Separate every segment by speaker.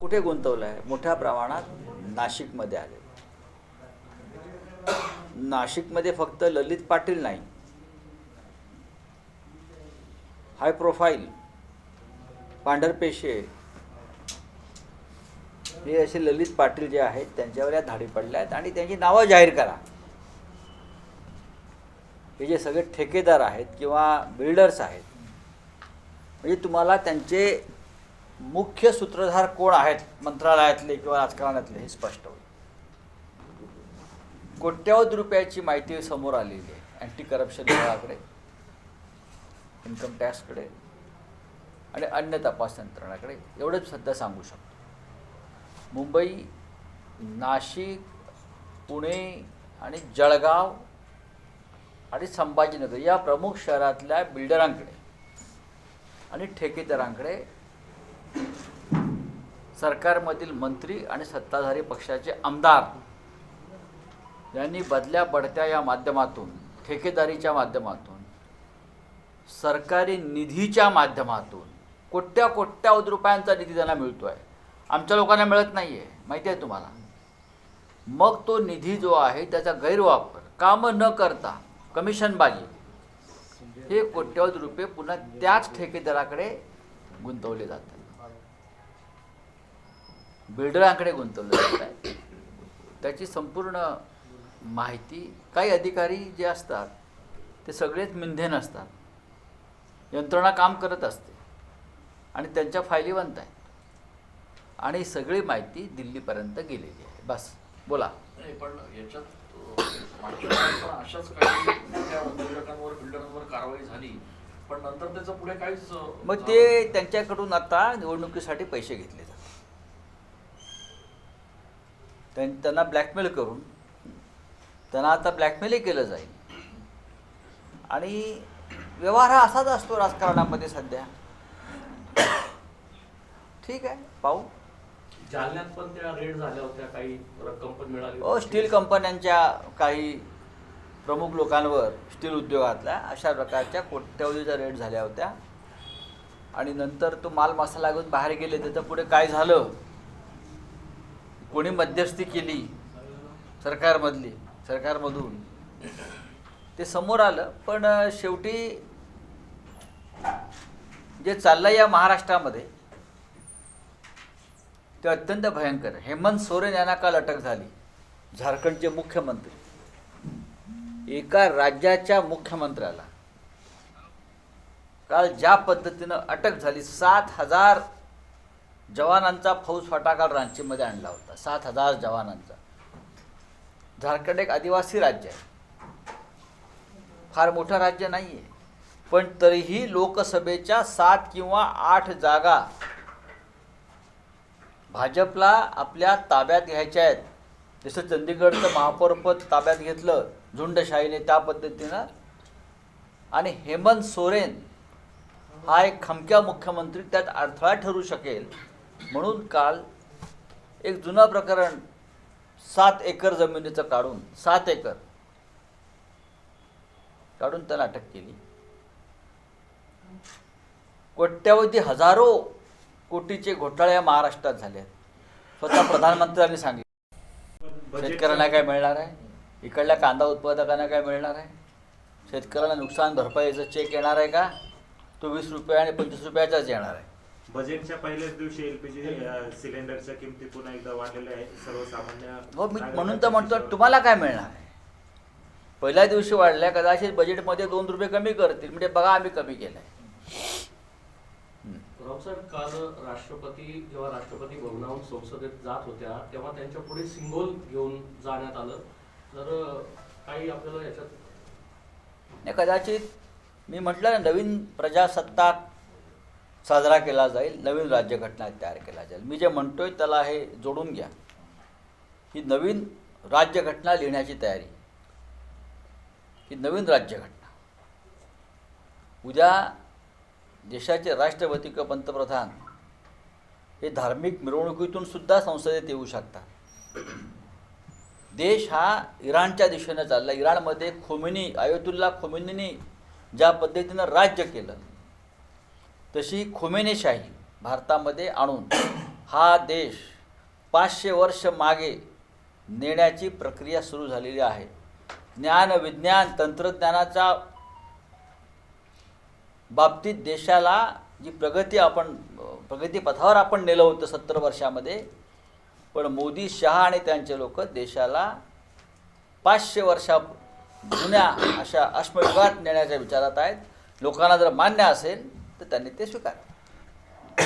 Speaker 1: कुठे गुंतवलं आहे मोठ्या प्रमाणात नाशिकमध्ये आले. नाशिकमध्ये फक्त ललित पाटील नाही. हाय प्रोफाईल पांढरपेशे हे असे ललित पाटील जे आहेत त्यांच्यावर या धाडी पडल्या आहेत आणि त्यांची नावं जाहीर करा. हे जे सगळे ठेकेदार आहेत किंवा बिल्डर्स आहेत म्हणजे तुम्हाला त्यांचे मुख्य सूत्रधार कोण आहेत मंत्रालयातले किंवा राजकारणातले हे स्पष्ट होईल. कोट्यावधी रुपयाची माहिती समोर आलेली आहे. अँटी करप्शन विभागाकडे इन्कम टॅक्सकडे आणि अन्य तपास यंत्रणाकडे. एवढंच सध्या सांगू शकतो. मुंबई नाशिक पुणे आणि जळगाव आणि संभाजीनगर या प्रमुख शहरातल्या बिल्डरांकडे आणि ठेकेदारांकडे सरकारमधील मंत्री आणि सत्ताधारी पक्षाचे आमदार यांनी बदल्या बढत्या या माध्यमातून ठेकेदारीच्या माध्यमातून सरकारी निधीच्या माध्यमातून कोट्या कोट्यावध रुपयांचा निधी त्यांना मिळतो आहे आमच्या लोकांना मिळत नाही आहे माहिती आहे तुम्हाला? मग तो निधी जो आहे त्याचा गैरवापर कामं न करता कमिशनबाजी हे कोट्यावधी रुपये पुन्हा त्याच ठेकेदाराकडे गुंतवले जातात. बिल्डरांकडे गुंतवले जात आहे. त्याची संपूर्ण माहिती काही अधिकारी जे असतात ते सगळेच मिंधे नसतात. यंत्रणा काम करत असते आणि त्यांच्या फायली बनत आहेत. आणि सगळी माहिती दिल्लीपर्यंत गेलेली आहे. बस बोला.
Speaker 2: नाही पण याच्यात अशाच काही मोठ्या उद्योजकांवर बिल्डरांवर कारवाई झाली पण नंतर त्याचं पुढे काहीच
Speaker 1: मग ते त्यांच्याकडून आता निवडणुकीसाठी पैसे घेतले जातात. त्यांना ब्लॅकमेल करून त्यांना आता ब्लॅकमेलही केलं जाईल. आणि व्यवहार हा असाच असतो राजकारणामध्ये सध्या. ठीक आहे पाहू.
Speaker 3: जालन्यात पण त्या रेड झाल्या होत्या काही रक्कम पण मिळाली
Speaker 1: हो स्टील कंपन्यांच्या काही प्रमुख लोकांवर स्टील उद्योगातल्या अशा प्रकारच्या कोट्यवधीच्या रेट झाल्या होत्या. आणि नंतर तो माल मसाला घेऊन बाहेर गेले त्याच्या पुढे काय झालं? कोणी मध्यस्थी केली सरकारमधली सरकारमधून ते समोर आलं. पण शेवटी जे चाललं या महाराष्ट्रामध्ये ते अत्यंत भयंकर. हेमंत सोरेन यांना काल अटक झाली. झारखंडचे मुख्यमंत्री. एका राज्याच्या मुख्यमंत्र्याला. काल ज्या पद्धतीनं अटक झाली सात हजार जवानांचा फौज काल रांचीमध्ये आणला होता. सात हजार जवानांचा. झारखंड एक आदिवासी राज्य आहे. फार मोठं राज्य नाही आहे पण तरीही लोकसभेच्या सात किंवा आठ जागा भाजपला आपल्या ताब्यात घ्यायच्या आहेत. जसं चंदीगडचं महापौरपद ताब्यात घेतलं झुंडशाहीने त्या पद्धतीनं. आणि हेमंत सोरेन हा एक खमक्या मुख्यमंत्री त्यात अडथळा ठरू शकेल. म्हणून काल एक जुनं प्रकरण सात एकर जमिनीचं काढून सात एकर काढून त्यांना अटक केली. कोट्यावधी हजारो कोटीचे घोटाळे या महाराष्ट्रात झाले. स्वतः प्रधानमंत्र्यांनी सांगितलं. शेतकऱ्यांना काय मिळणार आहे? इकडल्या कांदा उत्पादकांना काय मिळणार आहे? शेतकऱ्यांना नुकसान भरपाईचा चेक येणार आहे का? तो वीस रुपये आणि पंचवीस रुपयाचाच येणार आहे.
Speaker 4: बजेटच्या पहिल्याच दिवशी एलपीजी सिलेंडरच्या किमती पुन्हा एकदा वाढलेल्या आहेत. सर्वसामान्य
Speaker 1: हो मी म्हणून तर म्हणतो. तुम्हाला काय मिळणार आहे? पहिल्या दिवशी वाढल्या कदाचित बजेटमध्ये दोन रुपये कमी करतील. म्हणजे बघा आम्ही कमी केलं आहे
Speaker 3: रावसाहेब काल राष्ट्रपती जेव्हा राष्ट्रपती भवनाहून संसदेत जात होत्या तेव्हा त्यांच्या पुढे सिंगोल घेऊन जाण्यात आलं. तर काही आपल्याला याच्यात
Speaker 1: नाही कदाचित मी म्हटलं ना नवीन प्रजासत्ताक साजरा केला जाईल नवीन राज्यघटना तयार केला जाईल. मी जे म्हणतोय त्याला हे जोडून घ्या. ही नवीन राज्यघटना लिहिण्याची तयारी. ही नवीन राज्यघटना. उद्या देशाचे राष्ट्रपती किंवा पंतप्रधान हे धार्मिक मिरवणुकीतून सुद्धा संसदेत येऊ शकतात. देश हा इराणच्या दिशेनं चालला. इराणमध्ये खोमिनी आयतुल्ला खोमिनीने ज्या पद्धतीनं राज्य केलं तशी खुमेनेशाही भारतामध्ये आणून हा देश पाचशे वर्ष मागे नेण्याची प्रक्रिया सुरू झालेली आहे. ज्ञान विज्ञान तंत्रज्ञानाच्या बाबतीत देशाला जी प्रगती आपण प्रगतीपथावर आपण नेलं होतं सत्तर वर्षामध्ये पण मोदी शहा आणि त्यांचे लोक देशाला पाचशे वर्षा जुन्या अशा अश्मयुगात नेण्याच्या विचारात आहेत. लोकांना जर मान्य असेल तर त्यांनी ते स्वीकार.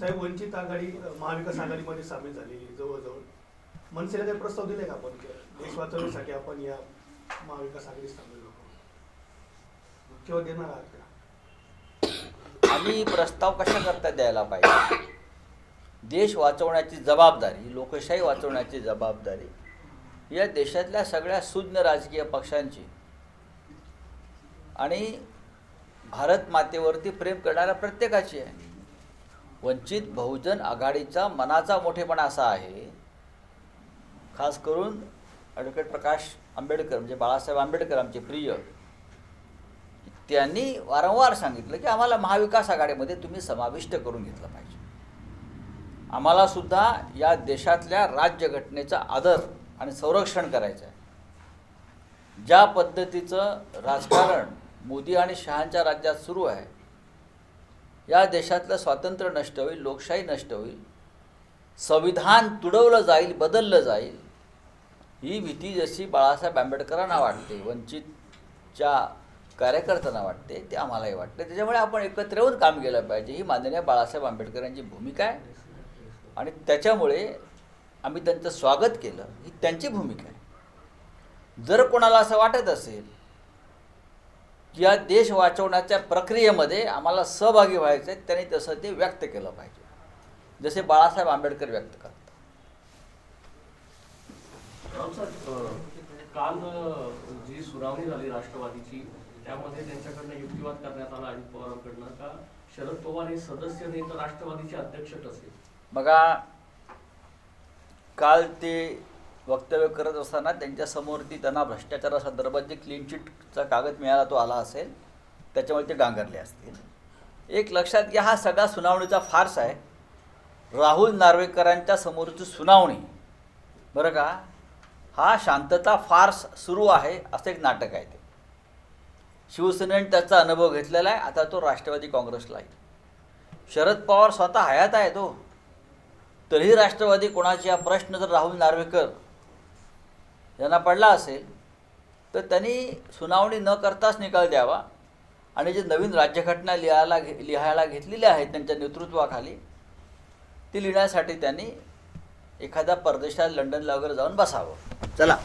Speaker 5: साहेब वंचित आघाडी महाविकास आघाडीमध्ये सामील आहे जवळजवळ मनसेला काही प्रस्ताव दिले का आपण? देश वाचवण्यासाठी आपण या महाविकास आघाडीत सामील किंवा देणार आहात का?
Speaker 1: आम्ही प्रस्ताव कशा करता द्यायला पाहिजे? देश वाचवण्याची जबाबदारी लोकशाही वाचवण्याची जबाबदारी या देशातल्या सगळ्या सुज्ञ राजकीय पक्षांची आणि भारत मातेवरती प्रेम करणाऱ्या प्रत्येकाची आहे. वंचित बहुजन आघाडीचा मनाचा मोठेपणा असा आहे. खास करून ॲडव्होकेट प्रकाश आंबेडकर म्हणजे बाळासाहेब आंबेडकर आमचे प्रिय. त्यांनी वारंवार सांगितलं की आम्हाला महाविकास आघाडीमध्ये तुम्ही समाविष्ट करून घेतलं पाहिजे. आम्हाला सुद्धा या देशातल्या राज्यघटनेचा आदर आणि संरक्षण करायचं आहे ज्या पद्धतीचं राजकारण मोदी आणि शहांच्या राज्यात सुरू आहे. या देशातलं स्वातंत्र्य नष्ट होईल लोकशाही नष्ट होईल संविधान तुडवलं जाईल बदललं जाईल ही भीती जशी बाळासाहेब आंबेडकरांना वाटते वंचितच्या कार्यकर्त्यांना वाटते ते आम्हालाही वाटते. त्याच्यामुळे आपण एकत्र येऊन काम केलं पाहिजे ही माननीय बाळासाहेब आंबेडकर यांची भूमिका आहे. आणि त्याच्यामुळे आम्ही त्यांचं स्वागत केलं ही त्यांची भूमिका आहे. जर कोणाला असं वाटत असेल या देश वाचवण्याच्या प्रक्रियेमध्ये आम्हाला सहभागी व्हायचं आहे त्यांनी तसं ते व्यक्त केलं पाहिजे. जसे बाळासाहेब आंबेडकर व्यक्त करतात.
Speaker 3: काल जी सुनावणी झाली राष्ट्रवादीची त्यामध्ये त्यांच्याकडनं युक्तिवाद करण्यात आला अजित पवारांकडनं का शरद पवार हे सदस्य नाही तर राष्ट्रवादीचे अध्यक्ष कसे?
Speaker 1: बघा काल ते वक्तव्य करत असताना त्यांच्यासमोर ती त्यांना भ्रष्टाचारासंदर्भात जे क्लीन चिटचा कागद मिळाला तो आला असेल त्याच्यामुळे ते डांगरले असतील. एक लक्षात घ्या हा सगळा सुनावणीचा फार्स आहे. राहुल नार्वेकरांच्या समोरची सुनावणी. बरं का? हा शांतता फार्स सुरू आहे असं एक नाटक आहे ते. शिवसेनेने त्याचा अनुभव घेतलेला आहे आता तो राष्ट्रवादी काँग्रेसला आहे. शरद पवार स्वतः हयात आहे तो हो. तरीही राष्ट्रवादी कोणाची हा प्रश्न जर राहुल नार्वेकर ज्यांना पडला असेल तर त्यांनी सुनावणी न करताच निकाल द्यावा. आणि जे नवीन राज्यघटना लिहायला घे लिहायला घेतलेल्या आहेत त्यांच्या नेतृत्वाखाली ती लिहिण्यासाठी त्यांनी एखाद्या परदेशात लंडनला वगैरे जाऊन बसावं. चला.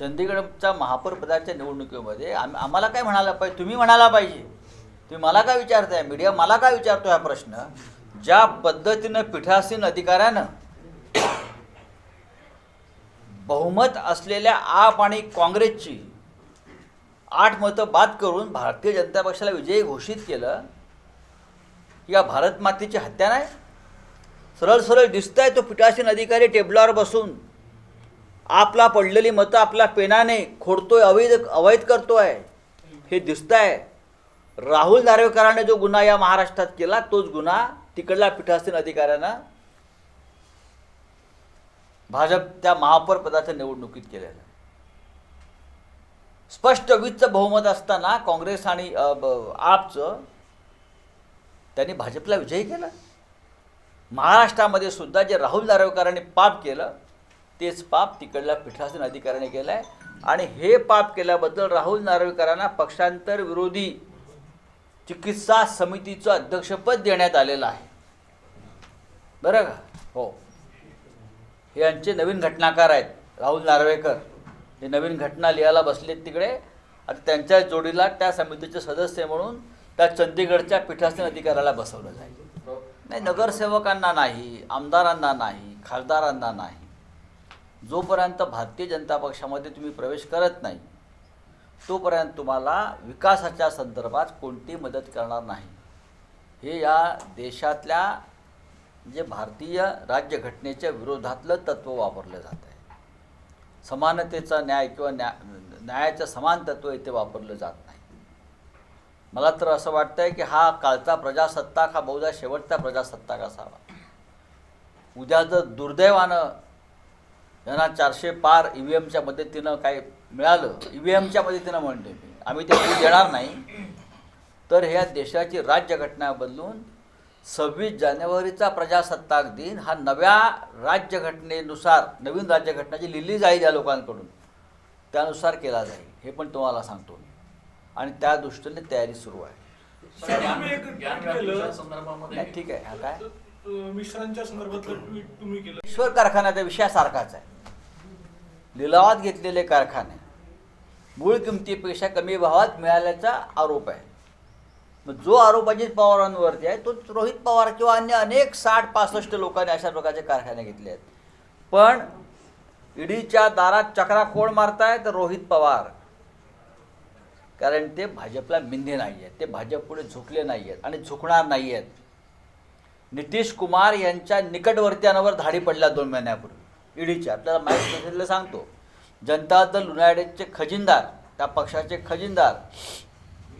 Speaker 1: चंदीगडच्या महापौर पदाच्या निवडणुकीमध्ये आम आम्हाला काय म्हणायला पाहिजे? तुम्ही म्हणायला पाहिजे. तुम्ही मला काय विचारताय? मीडिया मला काय विचारतो हा प्रश्न? ज्या पद्धतीनं पीठासीन अधिकाऱ्यानं बहुमत असलेल्या आप आणि काँग्रेसची आठ मतं बाद करून भारतीय जनता पक्षाला विजयी घोषित केलं या भारत मातेची हत्या नाही. सरळ सरळ दिसतंय तो पीठासीन अधिकारी टेबलावर बसून. आपला पडलेली मतं आपल्या पेनाने खोडतोय अवैध अवैध करतोय. हे दिसतंय. राहुल नार्वेकरांनी जो गुन्हा या महाराष्ट्रात केला तोच गुन्हा तिकडल्या पीठासीन अधिकाऱ्यानं भाजप त्या महापौर पदाच्या निवडणुकीत केलेलं आहे स्पष्ट वीजचं बहुमत असताना काँग्रेस आणि आपचं त्यांनी भाजपला विजयी केला. महाराष्ट्रामध्ये सुद्धा जे राहुल नार्वेकरांनी पाप केलं तेच पाप तिकडल्या पीठासीन अधिकाऱ्याने केलं आहे आणि हे पाप केल्याबद्दल राहुल नार्वेकरांना पक्षांतर विरोधी चिकित्सा समितीचं अध्यक्षपद देण्यात आलेलं आहे. बरं का? हो. हे यांचे नवीन घटनाकार आहेत राहुल नार्वेकर. हे नवीन घटना लिहायला बसलेत तिकडे. आता त्यांच्या जोडीला त्या समितीचे सदस्य म्हणून त्या चंदीगडच्या पीठासीन अधिकाऱ्याला बसवलं जाईल. नाही नगरसेवकांना नाही आमदारांना नाही खासदारांना नाही. जोपर्यंत भारतीय जनता पक्षामध्ये तुम्ही प्रवेश करत नाही तोपर्यंत तुम्हाला विकासाच्या संदर्भात कोणती मदत करणार नाही. हे या देशातल्या जे भारतीय राज्यघटनेच्या विरोधातलं तत्त्व वापरलं जात आहे. समानतेचा न्याय किंवा न्या न्यायाचं समान तत्त्व इथे वापरलं जात नाही. मला तर असं वाटतंय की हा कालचा प्रजासत्ताक हा बहुधा शेवटचा प्रजासत्ताक असावा. उद्या जर दुर्दैवानं यांना चारशे पार ई व्ही एमच्या मदतीनं काही मिळालं ई व्ही एमच्या मदतीनं म्हणते मी. आम्ही ते देणार नाही. तर ह्या देशाची राज्यघटना बदलून सव्वीस जानेवारीचा प्रजासत्ताक दिन हा नव्या राज्यघटनेनुसार नवीन राज्यघटना जी लिहिली जाईल या लोकांकडून. त्यानुसार केला जाईल हे पण तुम्हाला सांगतो मी. आणि त्या दृष्टीने तयारी सुरू आहे. नाही ठीक आहे हा काय?
Speaker 6: मिश्रांच्या संदर्भातलं ट्विट तुम्ही केलं.
Speaker 1: ईश्वर कारखान्याचा विषय सारखाच आहे. लिलावात घेतलेले कारखाने मूळ किमतीपेक्षा कमी भावात मिळाल्याचा आरोप आहे. मग जो आरोप अजित पवारांवरती आहे तो रोहित पवार किंवा अन्य अनेक साठ पासष्ट लोकांनी अशा प्रकारचे कारखाने घेतले आहेत. पण ईडीच्या दारात चक्रा कोण मारताय तर रोहित पवार. कारण ते भाजपला मिंधे नाही आहेत ते भाजप पुढे झुकले नाही आहेत आणि झुकणार नाही आहेत नितीश कुमार यांच्या निकटवर्त्यांवर धाडी पडल्या दोन महिन्यापूर्वी ईडीच्या. आपल्याला माहीत नसेल सांगतो. जनता दल युनायटेडचे खजिनदार त्या पक्षाचे खजिनदार.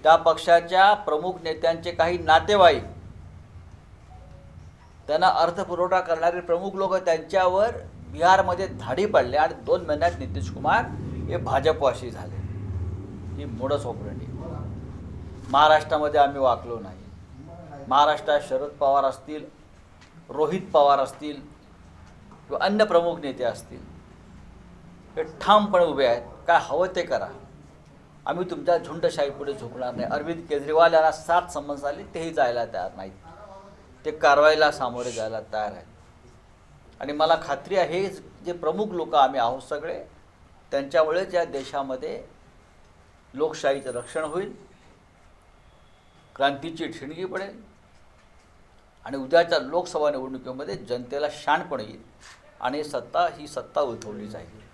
Speaker 1: त्या पक्षाच्या प्रमुख नेत्यांचे काही नातेवाईक. त्यांना अर्थपुरवठा करणारे प्रमुख लोक त्यांच्यावर बिहारमध्ये धाडी पडले आणि दोन महिन्यात नितीश कुमार हे भाजपवाशी झाले. ही मोडस ऑपरेंडी महाराष्ट्रामध्ये आम्ही वाकलो नाही. महाराष्ट्रात शरद पवार असतील रोहित पवार असतील किंवा अन्य प्रमुख नेते असतील हे ठामपणे उभे आहेत. काय हवं ते करा. आम्ही तुमच्या झुंडशाहीपुढे झुकणार नाही. अरविंद केजरीवाल यांना सात संबंध आले तेही जायला तयार नाहीत. ते कारवाईला सामोरे जायला तयार आहेत. आणि मला खात्री आहे जे प्रमुख लोक आम्ही आहोत सगळे त्यांच्यामुळेच या देशामध्ये लोकशाहीचं रक्षण होईल क्रांतीची ठिणगी पडेल आणि उद्याच्या लोकसभा निवडणुकीमध्ये जनतेला शाणपण येईल. आणि सत्ता ही सत्ता उलथवली जाईल.